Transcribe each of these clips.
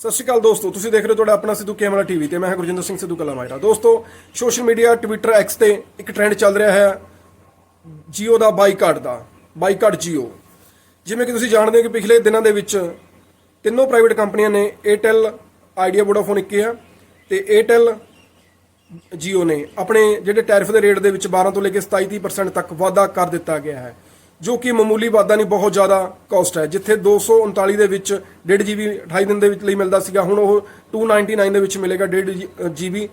ਸਤਿ ਸ਼੍ਰੀ ਅਕਾਲ ਦੋਸਤੋ, ਤੁਸੀਂ ਦੇਖ ਰਹੇ ਹੋ ਤੁਹਾਡਾ ਆਪਣਾ ਸਿੱਧੂ ਕੈਮਰਾ ਟੀਵੀ ਤੇ। ਮੈਂ ਹਾਂ ਗੁਰਜਿੰਦਰ ਸਿੰਘ ਸਿੱਧੂ ਕਲਾ ਮਾਇਰਾ ਦੋਸਤੋ ਸੋਸ਼ਲ ਮੀਡੀਆ ਟਵਿੱਟਰ ਐਕਸ ਤੇ ਇੱਕ ਟ੍ਰੈਂਡ ਚੱਲ ਰਿਹਾ ਹੈ ਜੀਓ ਦਾ ਬਾਈਕਾਟ ਦਾ, ਬਾਈਕਾਟ ਜੀਓ। ਜਿਵੇਂ ਕਿ ਤੁਸੀਂ ਜਾਣਦੇ ਹੋ ਕਿ ਪਿਛਲੇ ਦਿਨਾਂ ਦੇ ਵਿੱਚ ਤਿੰਨੋਂ ਪ੍ਰਾਈਵੇਟ ਕੰਪਨੀਆਂ ਨੇ ਏਅਰਟੈਲ ਆਈਡੀਆ ਵੋਡਾਫੋਨ ਇੱਕ ਆ ਤੇ ਏਅਰਟੈਲ ਜੀਓ ਨੇ ਆਪਣੇ ਜਿਹੜੇ ਟੈਰਿਫ ਦੇ ਰੇਟ ਦੇ ਵਿੱਚ 12 ਤੋਂ ਲੈ ਕੇ 27% ਤੱਕ ਵਾਧਾ ਕਰ ਦਿੱਤਾ ਗਿਆ ਹੈ। ਜੋ ਕਿ ਮਾਮੂਲੀ ਵਾਧਾ ਨਹੀਂ, ਬਹੁਤ ਜ਼ਿਆਦਾ ਕਾਸਟ ਹੈ। ਜਿੱਥੇ 239 ਦੇ ਵਿੱਚ 1.5 GB 28 ਦਿਨ ਦੇ ਵਿੱਚ ਲਈ ਮਿਲਦਾ ਸੀਗਾ, ਹੁਣ ਉਹ 299 ਦੇ ਵਿੱਚ ਮਿਲੇਗਾ 1.5 GB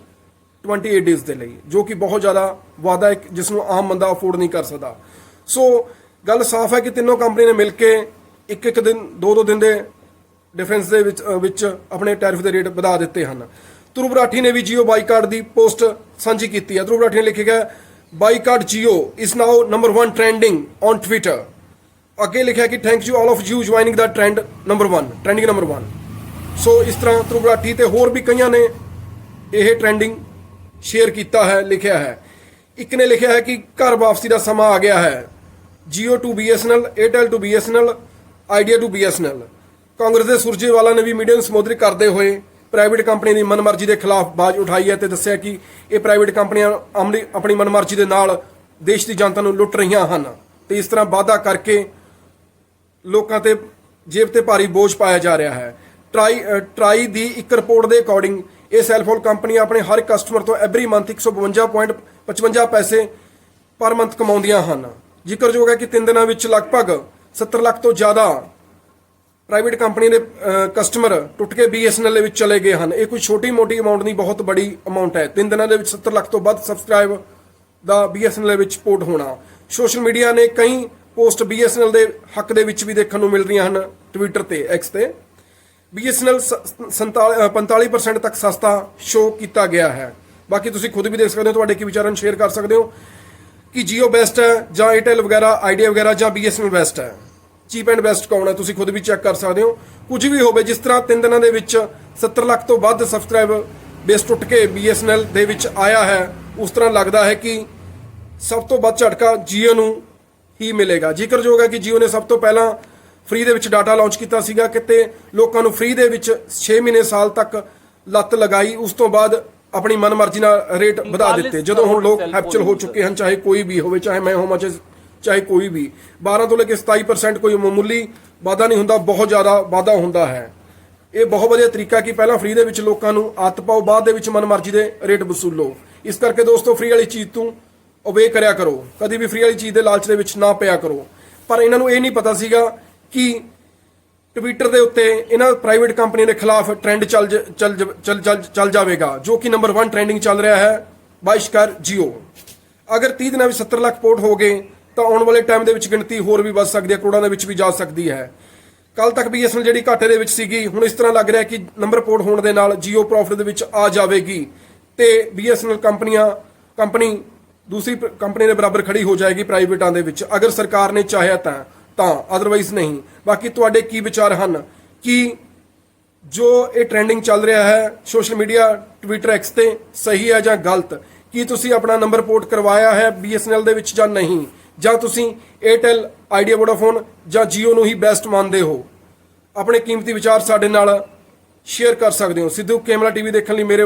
28 ਡੇਜ਼ ਦੇ ਲਈ, ਜੋ ਕਿ ਬਹੁਤ ਜ਼ਿਆਦਾ ਵਾਧਾ ਹੈ ਜਿਸ ਨੂੰ ਆਮ ਬੰਦਾ ਅਫੋਰਡ ਨਹੀਂ ਕਰ ਸਕਦਾ। ਸੋ, ਗੱਲ ਸਾਫ਼ ਹੈ ਕਿ ਤਿੰਨੋਂ ਕੰਪਨੀ ਨੇ ਮਿਲ ਕੇ ਇੱਕ ਇੱਕ ਦਿਨ ਦੋ ਦੋ ਦਿਨ ਦੇ ਡਿਫਰੈਂਸ ਦੇ ਵਿੱਚ ਵਿੱਚ ਆਪਣੇ ਟੈਰਿਫ ਦੇ ਰੇਟ ਵਧਾ ਦਿੱਤੇ ਹਨ। ਧਰੁਵ ਰਾਠੀ ਨੇ ਵੀ ਜੀਓ ਬਾਈਕਾਟ ਦੀ ਪੋਸਟ ਸਾਂਝੀ ਕੀਤੀ ਹੈ। ਧਰੁਵ ਰਾਠੀ ਨੇ ਲਿਖਿਆ ਹੈ boycott Jio is now number 1 trending on Twitter ਅੱਗੇ ਲਿਖਿਆ ਕਿ thank you all of you joining the trend number 1 trending number 1 so ਇਸ ਤਰ੍ਹਾਂ ਧਰੁਵ ਰਾਠੀ ਤੇ ਹੋਰ ਵੀ ਕਈਆਂ ਨੇ ਇਹ ਟ੍ਰੈਂਡਿੰਗ ਸ਼ੇਅਰ ਕੀਤਾ ਹੈ, ਲਿਖਿਆ ਹੈ। ਇੱਕ ਨੇ ਲਿਖਿਆ ਹੈ ਕਿ ਘਰ ਵਾਪਸੀ ਦਾ ਸਮਾਂ ਆ ਗਿਆ ਹੈ। Jio to BSNL Airtel to BSNL Idea to BSNL Congress ਦੇ ਸੁਰਜੇਵਾਲਾ ਨੇ ਵੀ ਮੀਡੀਆ ਨੂੰ ਸੰਬੋਧਿਤ ਕਰਦੇ ਹੋਏ ਪ੍ਰਾਈਵੇਟ ਕੰਪਨੀ ਦੀ ਮਨਮਰਜ਼ੀ ਦੇ ਖਿਲਾਫ ਬਾਜ਼ ਉਠਾਈ ਹੈ ਤੇ ਦੱਸਿਆ ਕਿ ਇਹ ਪ੍ਰਾਈਵੇਟ ਕੰਪਨੀਆਂ ਅਮਲੀ ਆਪਣੀ ਮਨਮਰਜ਼ੀ ਦੇ ਨਾਲ ਦੇਸ਼ ਦੀ ਜਨਤਾ ਨੂੰ ਲੁੱਟ ਰਹੀਆਂ ਹਨ। ਤੇ ਇਸ ਤਰ੍ਹਾਂ ਵਾਅਦਾ ਕਰਕੇ ਲੋਕਾਂ ਤੇ ਜੇਬ ਤੇ ਭਾਰੀ ਬੋਝ ਪਾਇਆ ਜਾ ਰਿਹਾ ਹੈ। ਟਰਾਈ ਟਰਾਈ ਦੀ ਇੱਕ ਰਿਪੋਰਟ ਦੇ ਅਕੋਰਡਿੰਗ ਇਹ ਸੈਲਫੋਨ ਕੰਪਨੀ ਆਪਣੇ ਹਰ ਕਸਟਮਰ ਤੋਂ ਐਵਰੀ ਮੰਥ 152.55 ਪੈਸੇ ਪਰ ਮੰਥ ਕਮਾਉਂਦੀਆਂ ਹਨ। ਜ਼ਿਕਰਯੋਗ ਹੈ ਕਿ ਤਿੰਨ ਦਿਨਾਂ ਵਿੱਚ ਲਗਭਗ 70 ਲੱਖ ਤੋਂ ਜ਼ਿਆਦਾ ਪ੍ਰਾਈਵੇਟ ਕੰਪਨੀ ਦੇ ਕਸਟਮਰ ਟੁੱਟ ਕੇ BSNL ਦੇ ਵਿੱਚ ਚਲੇ ਗਏ ਹਨ। ਇਹ ਕੋਈ ਛੋਟੀ ਮੋਟੀ ਅਮਾਉਂਟ ਨਹੀਂ ਬਹੁਤ ਬੜੀ ਅਮਾਉਂਟ ਹੈ। ਤਿੰਨ ਦਿਨਾਂ ਦੇ ਵਿੱਚ 70 ਲੱਖ ਤੋਂ ਵੱਧ ਸਬਸਕ੍ਰਾਈਬ ਦਾ BSNL ਦੇ ਵਿੱਚ ਪੋਰਟ ਹੋਣਾ। ਸੋਸ਼ਲ ਮੀਡੀਆ ਨੇ ਕਈ ਪੋਸਟ BSNL ਦੇ ਹੱਕ ਦੇ ਵਿੱਚ ਵੀ ਦੇਖਣ ਨੂੰ ਮਿਲ ਰਹੀਆਂ ਹਨ ਟਵਿੱਟਰ ਤੇ ਐਕਸ ਤੇ। BSNL ਸ- ਸੰਤਾਲੀ- ਅ, 45% ਤੱਕ ਸਸਤਾ ਸ਼ੋ ਕੀਤਾ ਗਿਆ ਹੈ। ਬਾਕੀ ਤੁਸੀਂ ਖੁਦ ਵੀ ਦੇਖ ਸਕਦੇ ਹੋ ਤੁਹਾਡੇ ਕੀ ਵਿਚਾਰਾਂ ਨੂੰ ਸ਼ੇਅਰ ਕਰ ਸਕਦੇ ਹੋ ਕਿ Jio ਬੈਸਟ ਹੈ ਜਾਂ Airtel ਵਗੈਰਾ ਆਈਡੀਆ ਵਗੈਰਾ ਜਾਂ BSNL ਬੈਸਟ ਹੈ। ਚੀਪ ਐਂਡ ਬੈਸਟ ਕੌਣ ਹੈ? ਤੁਸੀਂ ਖੁਦ ਵੀ ਚੈੱਕ ਕਰ ਸਕਦੇ ਹੋ। ਕੁਝ ਵੀ ਹੋਵੇ ਜਿਸ ਤਰ੍ਹਾਂ ਤਿੰਨ ਦਿਨਾਂ ਦੇ ਵਿੱਚ 70 ਲੱਖ ਤੋਂ ਵੱਧ ਸਬਸਕ੍ਰਾਈਬ ਬੇਸ ਟੁੱਟ ਕੇ BSNL ਦੇ ਵਿੱਚ ਆਇਆ ਹੈ ਉਸ ਤਰ੍ਹਾਂ ਲੱਗਦਾ ਹੈ ਕਿ ਸਭ ਤੋਂ ਵੱਧ ਝਟਕਾ Jio ਨੂੰ ਹੀ ਮਿਲੇਗਾ। ਜ਼ਿਕਰਯੋਗ ਹੈ ਕਿ Jio ਨੇ ਸਭ ਤੋਂ ਪਹਿਲਾਂ ਫ੍ਰੀ ਦੇ ਵਿੱਚ ਡਾਟਾ ਲਾਂਚ ਕੀਤਾ ਸੀਗਾ। ਕਿਤੇ ਲੋਕਾਂ ਨੂੰ ਫ੍ਰੀ ਦੇ ਵਿੱਚ 6 ਮਹੀਨੇ ਸਾਲ ਤੱਕ ਲੱਤ ਲਗਾਈ ਉਸ ਤੋਂ ਬਾਅਦ ਆਪਣੀ ਮਨਮਰਜ਼ੀ ਨਾਲ ਰੇਟ ਵਧਾ ਦਿੱਤੇ। ਜਦੋਂ ਹੁਣ ਲੋਕ ਹੈਪਚਲ ਹੋ ਚੁੱਕੇ ਹਨ ਚਾਹੇ ਕੋਈ ਵੀ ਹੋਵੇ ਚਾਹੇ ਮੈਂ ਹੋਵਾਂ ਚਾਹੇ ਚਾਹੇ ਕੋਈ ਵੀ। 12 ਤੋਂ ਲੈ ਕੇ 27% ਕੋਈ ਮਾਮੂਲੀ ਵਾਧਾ ਨਹੀਂ ਹੁੰਦਾ, ਬਹੁਤ ਜ਼ਿਆਦਾ ਵਾਧਾ ਹੁੰਦਾ ਹੈ। ਇਹ ਬਹੁਤ ਵਧੀਆ ਤਰੀਕਾ ਕਿ ਪਹਿਲਾਂ ਫ੍ਰੀ ਦੇ ਵਿੱਚ ਲੋਕਾਂ ਨੂੰ ਆਤ ਪਾਓ, ਬਾਅਦ ਦੇ ਵਿੱਚ ਮਨਮਰਜ਼ੀ ਦੇ ਰੇਟ ਵਸੂਲੋ। ਇਸ ਕਰਕੇ ਦੋਸਤੋ ਫ੍ਰੀ ਵਾਲੀ ਚੀਜ਼ ਤੋਂ ਅਵੇ ਕਰਿਆ ਕਰੋ। ਕਦੀ ਵੀ ਫ੍ਰੀ ਵਾਲੀ ਚੀਜ਼ ਦੇ ਲਾਲਚ ਦੇ ਵਿੱਚ ਨਾ ਪਿਆ ਕਰੋ। ਪਰ ਇਹਨਾਂ ਨੂੰ ਇਹ ਨਹੀਂ ਪਤਾ ਸੀਗਾ ਕਿ ਟਵਿੱਟਰ ਦੇ ਉੱਤੇ ਇਹਨਾਂ ਪ੍ਰਾਈਵੇਟ ਕੰਪਨੀਆਂ ਦੇ ਖਿਲਾਫ ਟ੍ਰੈਂਡ ਚੱਲ ਜ- ਚੱਲ ਜ- ਚੱਲ ਚੱਲ ਚੱਲ ਜਾਵੇਗਾ, ਜੋ ਕਿ ਨੰਬਰ 1 ਟ੍ਰੈਂਡਿੰਗ ਚੱਲ ਰਿਹਾ ਹੈ ਬਾਇਸ਼ਕਾਰ ਜੀਓ। ਅਗਰ 30 ਦਿਨਾਂ ਵਿੱਚ 70 ਲੱਖ ਪੋਰਟ ਹੋ ਗਏ ਤਾਂ ਆਉਣ ਵਾਲੇ ਟਾਈਮ ਦੇ ਵਿੱਚ ਗਿਣਤੀ ਹੋਰ ਵੀ ਵੱਧ ਸਕਦੀ ਹੈ, ਕਰੋੜਾਂ ਦੇ ਵਿੱਚ ਵੀ ਜਾ ਸਕਦੀ ਹੈ। ਕੱਲ ਤੱਕ BSNL ਜਿਹੜੀ ਘਾਟੇ ਦੇ ਵਿੱਚ ਸੀਗੀ, ਹੁਣ ਇਸ ਤਰ੍ਹਾਂ ਲੱਗ ਰਿਹਾ ਕਿ ਨੰਬਰ ਪੋਰਟ ਹੋਣ ਦੇ ਨਾਲ ਜੀਓ ਪ੍ਰੋਫਿਟ ਦੇ ਵਿੱਚ ਆ ਜਾਵੇਗੀ ਤੇ BSNL ਕੰਪਨੀਆਂ ਕੰਪਨੀ ਦੂਸਰੀ ਕੰਪਨੀ ਦੇ ਬਰਾਬਰ ਖੜੀ ਹੋ ਜਾਏਗੀ ਪ੍ਰਾਈਵੇਟਾਂ ਦੇ ਵਿੱਚ। ਅਗਰ ਸਰਕਾਰ ਨੇ ਚਾਹਿਆ ਤਾਂ ਤਾਂ ਅਦਰਵਾਈਜ਼ ਨਹੀਂ। ਬਾਕੀ ਤੁਹਾਡੇ ਕੀ ਵਿਚਾਰ ਹਨ? ਕਿ ਜੋ ਇਹ ਟ੍ਰੈਂਡਿੰਗ ਚੱਲ ਰਿਹਾ ਹੈ ਸੋਸ਼ਲ ਮੀਡੀਆ ਟਵਿੱਟਰ ਐਕਸ ਤੇ ਸਹੀ ਹੈ ਜਾਂ ਗਲਤ? ਕੀ ਤੁਸੀਂ ਆਪਣਾ ਨੰਬਰ ਪੋਰਟ ਕਰਵਾਇਆ ਹੈ BSNL ਦੇ ਵਿੱਚ ਜਾਂ ਨਹੀਂ? ਜਾਂ ਤੁਸੀਂ Airtel ਆਈਡੀਆ ਵੋਡਾਫੋਨ ਜਾਂ Jio ਨੂੰ ਹੀ ਬੈਸਟ ਮੰਨਦੇ ਹੋ। ਆਪਣੇ ਕੀਮਤੀ ਵਿਚਾਰ ਸਾਡੇ ਨਾਲ ਸ਼ੇਅਰ ਕਰ ਸਕਦੇ ਹੋ। ਸਿੱਧੂ, ਕੈਮਰਾ ਟੀਵੀ ਦੇਖਣ ਲਈ ਮੇਰੇ